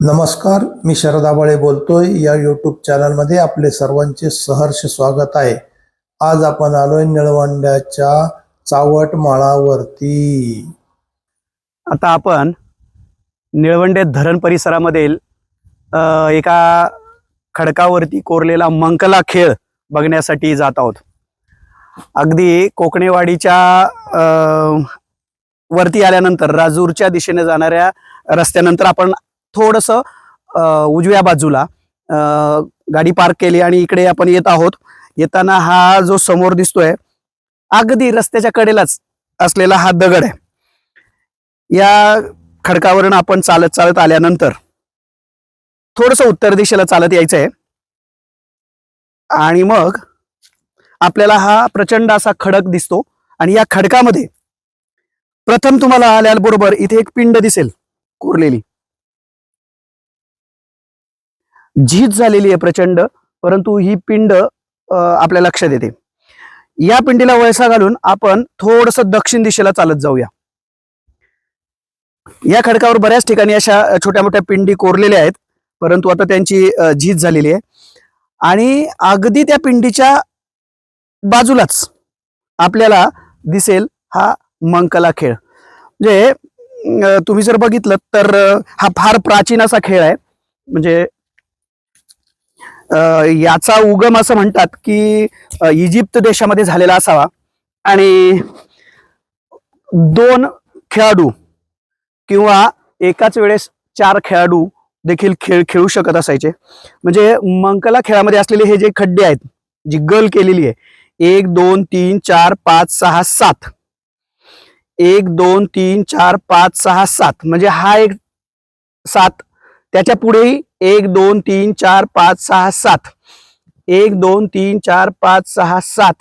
नमस्कार मी शरद आबाळे बोलतोय. या यूट्यूब चॅनलमध्ये आपले सर्वांचे सहर्ष स्वागत आहे. आज आपण आलोय निळवंड्याच्या चावट माळावरती आता आपण निळवंडे धरण परिसरामधील एका खडकावरती कोरलेला मंकला खेळ बघण्यासाठी जात आहोत. अगदी कोकणेवाडीच्या वरती आल्यानंतर राजूरच्या दिशेने जाणाऱ्या रस्त्यानंतर आपण थोडंसं उजव्या बाजूला गाडी पार्क केली आणि इकडे आपण येत आहोत. येताना हा जो समोर दिसतोय अगदी रस्त्याच्या कडेलाच असलेला हा दगड आहे. या खडकावरून आपण चालत चालत आल्यानंतर थोडस उत्तर दिशेला चालत यायचंय. आणि मग आपल्याला हा प्रचंड असा खडक दिसतो आणि या खडकामध्ये प्रथम तुम्हाला आल्याबरोबर इथे एक पिंड दिसेल कोरलेली. झीज झालेली आहे प्रचंड परंतु ही पिंड आपल्या लक्षात येते. या पिंडीला वळसा घालून आपण थोडस दक्षिण दिशेला चालत जाऊया. या खडकावर बऱ्याच ठिकाणी अशा छोट्या मोठ्या पिंडी कोरलेल्या आहेत परंतु आता त्यांची झीज झालेली आहे. आणि अगदी त्या पिंडीच्या बाजूलाच आपल्याला दिसेल हा मंकला खेळ. म्हणजे तुम्ही जर बघितलं तर हा फार प्राचीन असा खेळ आहे. म्हणजे याचा उगम असं म्हणतात की इजिप्त देशामध्ये झालेला असावा. आणि दोन खेळाडू किंवा एकाच वेळेस चार खेळाडू देखील खेळ खेळू शकत असायचे. म्हणजे मंकला खेळामध्ये असलेले हे जे खड्डे आहेत जी गल केलेली आहे एक दोन तीन चार पाच सहा सात. एक दोन तीन चार पाच सहा सात. म्हणजे हा एक सात. त्याच्या पुढेही एक दोन तीन चार पाच सहा सात. एक दोन तीन चार पाच सहा सात.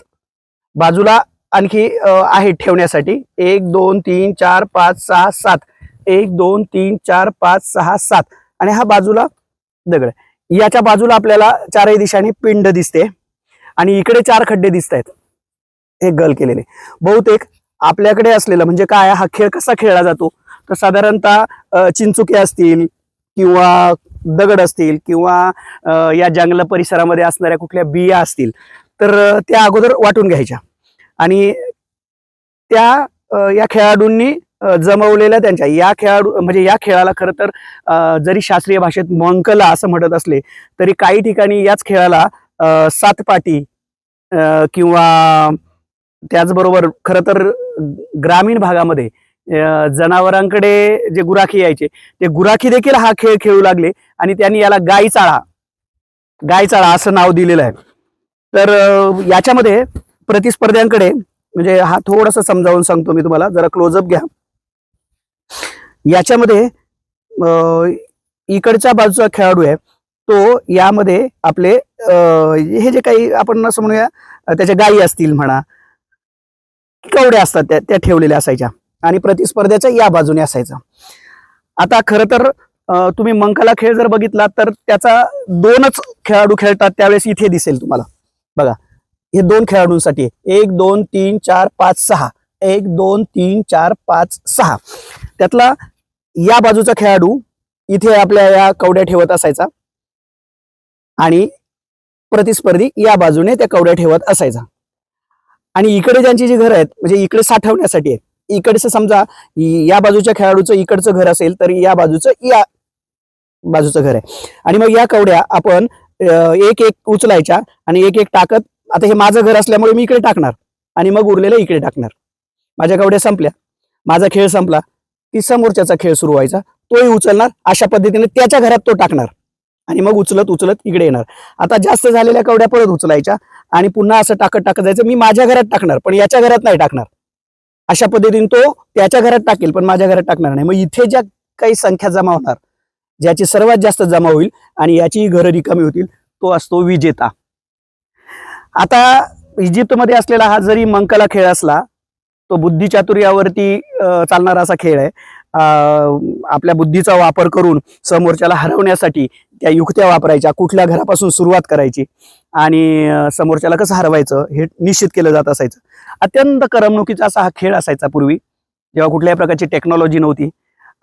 बाजूला आणखी आहे ठेवण्यासाठी. एक दोन तीन चार पाच सहा सात. एक दोन तीन चार पाच सहा सात. आणि हा बाजूला दगड. याच्या बाजूला आपल्याला चारही दिशाने पिंड दिसते. आणि इकडे चार खड्डे दिसत आहेत हे गल केलेले. बहुतेक आपल्याकडे असलेलं म्हणजे काय? हा खेळ कसा खेळला जातो? तर साधारणतः चिंचुके असतील किंवा दगड असतील किंवा या जंगल परिसरामध्ये असणाऱ्या कुठल्या बिया असतील तर त्या अगोदर वाटून घ्यायच्या. आणि त्या या खेळाडूंनी जमवलेल्या त्यांच्या या खेळाडू म्हणजे या खेळाला खरं तर जरी शास्त्रीय भाषेत मंकला असं म्हणत असले तरी काही ठिकाणी याच खेळाला सातपाटी किंवा त्याचबरोबर खरं तर ग्रामीण भागामध्ये जनावरांकडे जे गुराखी यायचे ते गुराखी देखील हा खेळ खेळू लागले आणि त्यांनी याला गायचाळा गायचाळा असं नाव दिलेलं आहे. तर याच्यामध्ये प्रतिस्पर्ध्यांकडे म्हणजे हा थोडस समजावून सांगतो मी तुम्हाला जरा क्लोजअप घ्या. याच्यामध्ये अ, इकडच्या बाजूचा खेळाडू आहे तो यामध्ये आपले अ, हे जे काही आपण असं म्हणूया त्याच्या गायी असतील म्हणा कवड्या असतात त्या त्या ठेवलेल्या असायच्या. आणि प्रतिस्पर्ध्याच्या या बाजूने असायचा. आता खरं तर तुम्ही मंकला खेळ जर बघितला तर त्याचा दोनच खेळाडू खेळतात त्यावेळेस इथे दिसेल तुम्हाला. बघा हे दोन खेळाडूंसाठी एक दोन तीन चार पाच सहा. एक दोन तीन चार पाच सहा. त्यातला या बाजूचा खेळाडू इथे आपल्या या कवड्या ठेवत असायचा. आणि प्रतिस्पर्धी या बाजूने त्या कवड्या ठेवत असायचा. आणि इकडे ज्यांची जी घर आहेत म्हणजे इकडे साठवण्यासाठी आहे इकडचं समजा या बाजूच्या खेळाडूचं इकडचं घर असेल तर या बाजूचं या बाजूचं घर आहे. आणि मग या कवड्या आपण एक एक उचलायच्या आणि एक एक टाकत आता हे माझं घर असल्यामुळे मी इकडे टाकणार आणि मग उरलेलं इकडे टाकणार. माझ्या कवड्या संपल्या. माझा खेळ संपला. की समोरच्याचा खेळ सुरू व्हायचा. तोही उचलणार. अशा पद्धतीने त्याच्या घरात तो टाकणार. आणि मग उचलत उचलत इकडे येणार. आता जास्त झालेल्या कवड्या परत उचलायच्या आणि पुन्हा असं टाकत टाकत जायचं. मी माझ्या घरात टाकणार पण याच्या घरात नाही टाकणार. अशा पद्धतीने तो त्याच्या घरात टाकेल पण माझ्या घरात टाकणार नाही. मग इथे ज्या काही संख्या जमा होणार ज्याची सर्वात जास्त जमा होईल आणि याचीही घरं रिकामी होतील तो असतो विजेता. आता इजिप्तमध्ये असलेला हा जरी मंकला खेळ असला तो बुद्धिचातुर्यावरती चालणारा असा खेळ आहे. आपल्या बुद्धीचा वापर करून समोरच्याला हरवण्यासाठी त्या युक्त्या वापरायच्या कुठल्या घरापासून सुरुवात करायची आणि समोरच्याला कसं हरवायचं हे निश्चित केलं जात असायचं. अत्यंत करमणुकीचा असा हा खेळ असायचा पूर्वी जेव्हा कुठल्याही प्रकारची टेक्नॉलॉजी नव्हती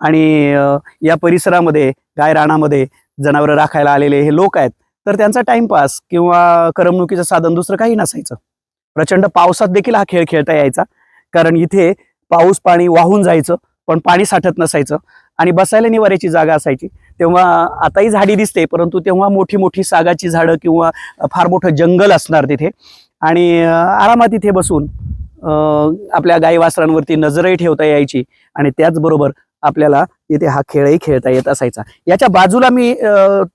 आणि या परिसरामध्ये गाय रानामध्ये जनावरं राखायला आलेले हे लोक आहेत तर त्यांचा टाइमपास किंवा करमणुकीचं साधन दुसरं काही नसायचं. प्रचंड पावसात देखील हा खेळ खेळता यायचा कारण इथे पाऊस पाणी वाहून जायचं पण पाणी साठत नसायचं. आणि बसायला निवाऱ्याची जागा असायची. तेव्हा आताही झाडी दिसते परंतु तेव्हा मोठी मोठी सागाची झाडं किंवा फार मोठं जंगल असणार तिथे. आणि आरामात इथे बसून अ, आपल्या गाई वासरांवरती नजरही ठेवता यायची. आणि त्याचबरोबर आपल्याला इथे हा खेळही खेळता येत असायचा. याच्या बाजूला मी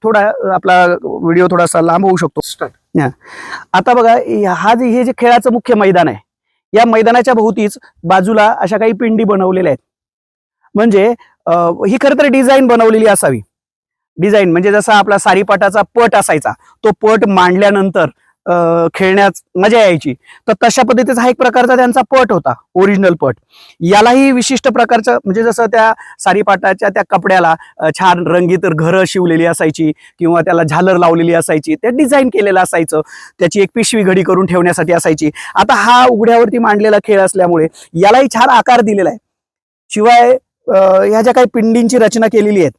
थोडा आपला व्हिडिओ थोडासा लांब होऊ शकतो. आता बघा हा जे हे जे खेळाचं मुख्य मैदान आहे या मैदानाच्या भोवतीच बाजूला अशा काही पिंडी बनवलेल्या आहेत. म्हणजे ही खरं तर डिझाईन बनवलेली असावी. डिझाईन म्हणजे जसा आपला सारीपाटाचा पट असायचा तो पट मांडल्यानंतर अ, खेळण्यात मजा यायची. तर तशा पद्धतीचा हा एक प्रकारचा त्यांचा पट होता ओरिजिनल पट. यालाही विशिष्ट प्रकारचं म्हणजे जसं त्या सारीपाटाच्या त्या कपड्याला छान रंगीत घरं शिवलेली असायची किंवा त्याला झालर लावलेली असायची ते डिझाईन केलेलं असायचं. त्याची एक पिशवी घडी करून ठेवण्यासाठी असायची. आता हा उघड्यावरती मांडलेला खेळ असल्यामुळे यालाही छान आकार दिलेला आहे. शिवाय ह्या ज्या काही पिंडींची रचना केलेली आहेत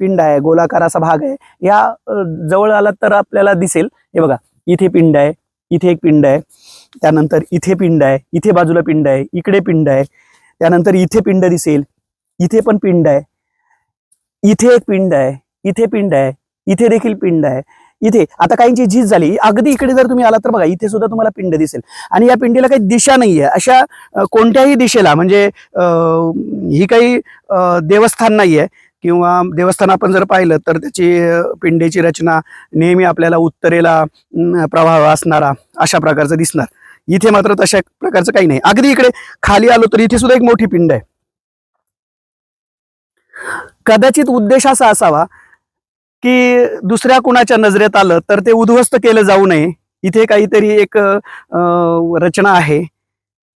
पिंड आहे गोलाकार असा भाग आहे या जवळ आलात तर आपल्याला दिसेल. हे बघा इथे पिंड आहे इथे एक पिंड आहे त्यानंतर इथे पिंड आहे इथे बाजूला पिंड आहे इकडे पिंड आहे त्यानंतर इथे पिंड दिसेल इथे पण पिंड आहे इथे एक पिंड आहे इथे पिंड आहे इथे देखील पिंड आहे. इथे. आता काहींची झीज झाली. अगदी इकडे जर तुम्ही आलात तर बघा इथे सुद्धा तुम्हाला पिंड दिसेल. आणि या पिंडीला काही दिशा नाहीये. अशा कोणत्याही दिशेला म्हणजे ही काही देवस्थान देवस्थान नाहीये किंवा देवस्थान आपण जर पाहिलं तर त्याची पिंडेची पिंडीची रचना नेहमी आपल्याला उत्तरेला प्रवाह असणारा अशा प्रकारचं दिसणार. इथे मात्र तशा प्रकारचं काही नाही. अगदी इकडे खाली आलो तर इथे सुद्धा एक मोठी पिंड आहे. कदाचित उद्देश असा असावा की दुसऱ्या कुणाच्या नजरेत आलं तर ते उद्ध्वस्त केलं जाऊ नये. इथे काहीतरी एक रचना आहे.